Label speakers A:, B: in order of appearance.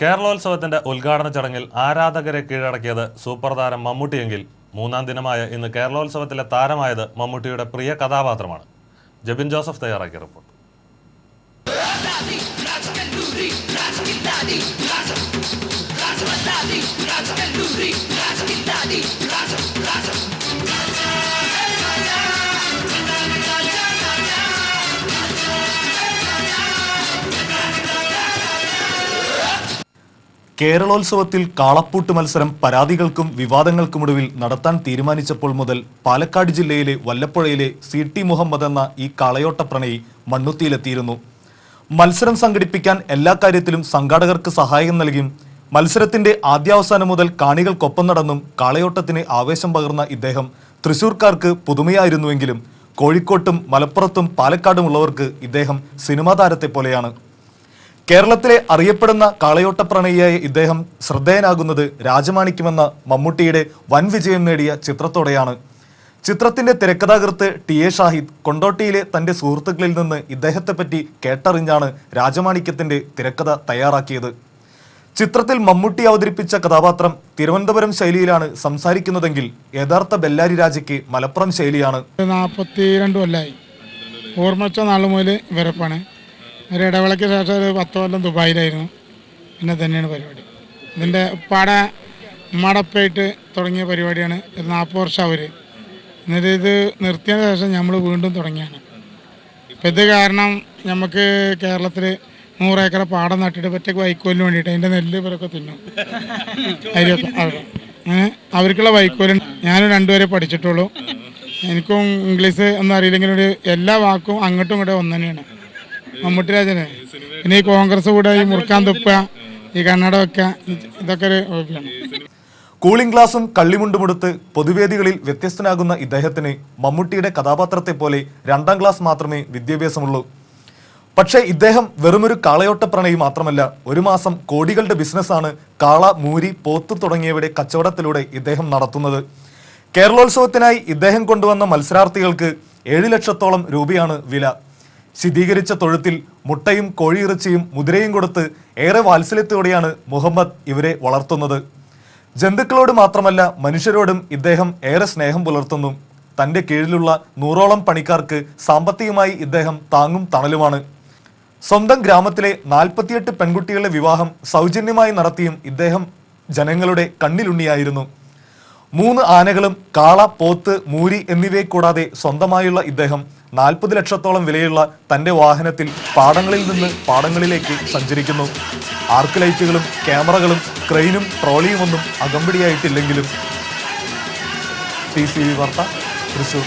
A: കേരളോത്സവത്തിന്റെ ഉദ്ഘാടന ചടങ്ങിൽ ആരാധകരെ കീഴടക്കിയത് സൂപ്പർ താരം മമ്മൂട്ടിയെങ്കിൽ മൂന്നാം ദിനമായ ഇന്ന് കേരളോത്സവത്തിലെ താരമായത് മമ്മൂട്ടിയുടെ പ്രിയ കഥാപാത്രമാണ്. ജബിൻ ജോസഫ് തയ്യാറാക്കിയ റിപ്പോർട്ട്.
B: കേരളോത്സവത്തിൽ കാളപ്പൂട്ട് മത്സരം പരാതികൾക്കും വിവാദങ്ങൾക്കുമൊടുവിൽ നടത്താൻ തീരുമാനിച്ചപ്പോൾ മുതൽ പാലക്കാട് ജില്ലയിലെ വല്ലപ്പുഴയിലെ സി ടി മുഹമ്മദ് എന്ന ഈ കാളയോട്ട പ്രണയി മണ്ണുത്തിയിലെത്തിയിരുന്നു. മത്സരം സംഘടിപ്പിക്കാൻ എല്ലാ കാര്യത്തിലും സംഘാടകർക്ക് സഹായം നൽകിയും മത്സരത്തിന്റെ ആദ്യാവസാനം മുതൽ കാണികൾക്കൊപ്പം നടന്നും കാളയോട്ടത്തിന് ആവേശം പകർന്ന ഇദ്ദേഹം തൃശൂർക്കാർക്ക് പുതുമയായിരുന്നുവെങ്കിലും കോഴിക്കോട്ടും മലപ്പുറത്തും പാലക്കാടുമുള്ളവർക്ക് ഇദ്ദേഹം സിനിമാ താരത്തെ പോലെയാണ് കേരളത്തിലെ അറിയപ്പെടുന്ന കാളയോട്ട പ്രണയിയായ ഇദ്ദേഹം ശ്രദ്ധേയനാകുന്നത് രാജമാണിക്യമെന്ന മമ്മൂട്ടിയുടെ വൻ വിജയം നേടിയ ചിത്രത്തോടെയാണ്. ചിത്രത്തിന്റെ തിരക്കഥാകൃത്ത് ടി എ ഷാഹിദ് കൊണ്ടോട്ടിയിലെ തന്റെ സുഹൃത്തുക്കളിൽ നിന്ന് ഇദ്ദേഹത്തെപ്പറ്റി കേട്ടറിഞ്ഞാണ് രാജമാണിക്യത്തിന്റെ തിരക്കഥ തയ്യാറാക്കിയത്. ചിത്രത്തിൽ മമ്മൂട്ടി അവതരിപ്പിച്ച കഥാപാത്രം തിരുവനന്തപുരം ശൈലിയിലാണ് സംസാരിക്കുന്നതെങ്കിൽ യഥാർത്ഥ ബെല്ലാരി രാജയ്ക്ക് മലപ്പുറം ശൈലിയാണ്.
C: നാൽപ്പത്തി രണ്ട് ഓർമ്മിച്ച ഓർമ്മ നാൾ മുതൽ ഇവരപ്പാണ്. ഒരു ഇടവേളയ്ക്ക് ശേഷം ഒരു പത്ത് കൊല്ലം ദുബായിലായിരുന്നു. പിന്നെ തന്നെയാണ് പരിപാടി. ഇതിന്റെ പാട മടപ്പായിട്ട് തുടങ്ങിയ പരിപാടിയാണ്. ഒരു നാൽപ്പത് വർഷം അവർ എന്നിട്ട് ഇത് നിർത്തിയതിന് ശേഷം നമ്മൾ വീണ്ടും തുടങ്ങിയാണ്. ഇപ്പം ഇത് കാരണം നമുക്ക് കേരളത്തിൽ നൂറേക്കർ പാടം നട്ടിട്ട് പറ്റേക്ക് വൈക്കോലിന് വേണ്ടിയിട്ട് അതിന്റെ നെല്ല് ഇവരൊക്കെ തിന്നും. അരിയൊക്കെ അവർക്കുള്ള വൈക്കോലും ഞാനും രണ്ടുപേരെ പഠിച്ചിട്ടുള്ളൂ. എനിക്കും ഇംഗ്ലീഷ് ഒന്നും അറിയില്ലെങ്കിലും ഒരു എല്ലാ വാക്കും അങ്ങോട്ടും ഇങ്ങോട്ടും ഒന്ന് തന്നെയാണ് മമ്മൂട്ടി ഇനി കോൺഗ്രസ് കൂടെ ഈ മുറുക്കാൻ തുപ്പ ഈ കണ്ണട വെക്കുക ഇതൊക്കെ ഒരു ഹോബിയാണ്
B: കൂളിംഗ് ഗ്ലാസും കള്ളിമുണ്ടുമെടുത്ത് പൊതുവേദികളിൽ വ്യത്യസ്തനാകുന്ന ഇദ്ദേഹത്തിന് മമ്മൂട്ടിയുടെ കഥാപാത്രത്തെ പോലെ രണ്ടാം ക്ലാസ് മാത്രമേ വിദ്യാഭ്യാസമുള്ളൂ. പക്ഷേ ഇദ്ദേഹം വെറുമൊരു കാളയോട്ട പ്രണയി മാത്രമല്ല ഒരു മാസം കോടികളുടെ ബിസിനസ്സാണ് കാള മൂരി പോത്ത് തുടങ്ങിയവയുടെ കച്ചവടത്തിലൂടെ ഇദ്ദേഹം നടത്തുന്നത്. കേരളോത്സവത്തിനായി ഇദ്ദേഹം കൊണ്ടുവന്ന മത്സരാർത്ഥികൾക്ക് ഏഴ് ലക്ഷത്തോളം രൂപയാണ് വില. ശീതീകരിച്ച തൊഴുത്തിൽ മുട്ടയും കോഴിയിറച്ചിയും മുതിരയും കൊടുത്ത് ഏറെ വാത്സല്യത്തോടെയാണ് മുഹമ്മദ് ഇവരെ വളർത്തുന്നത്. ജന്തുക്കളോട് മാത്രമല്ല മനുഷ്യരോടും ഇദ്ദേഹം ഏറെ സ്നേഹം പുലർത്തുന്നു. തന്റെ കീഴിലുള്ള നൂറോളം പണിക്കാർക്ക് സാമ്പത്തികമായി ഇദ്ദേഹം താങ്ങും തണലുമാണ്. സ്വന്തം ഗ്രാമത്തിലെ നാൽപ്പത്തിയെട്ട് പെൺകുട്ടികളുടെ വിവാഹം സൗജന്യമായി നടത്തിയും ഇദ്ദേഹം ജനങ്ങളുടെ കണ്ണിലുണ്ണിയായിരുന്നു. മൂന്ന് ആനകളും കാള പോത്ത് മൂരി എന്നിവയെ കൂടാതെ സ്വന്തമായുള്ള ഇദ്ദേഹം നാൽപ്പത് ലക്ഷത്തോളം വിലയുള്ള തന്റെ വാഹനത്തിൽ പാടങ്ങളിൽ നിന്ന് പാടങ്ങളിലേക്ക് സഞ്ചരിക്കുന്നു. ആർക്ക് ലൈറ്റുകളും ക്യാമറകളും ക്രെയിനും ട്രോളിയുമൊന്നും അകമ്പടിയായിട്ടില്ലെങ്കിലും. ടി സി വി വാർത്ത തൃശൂർ.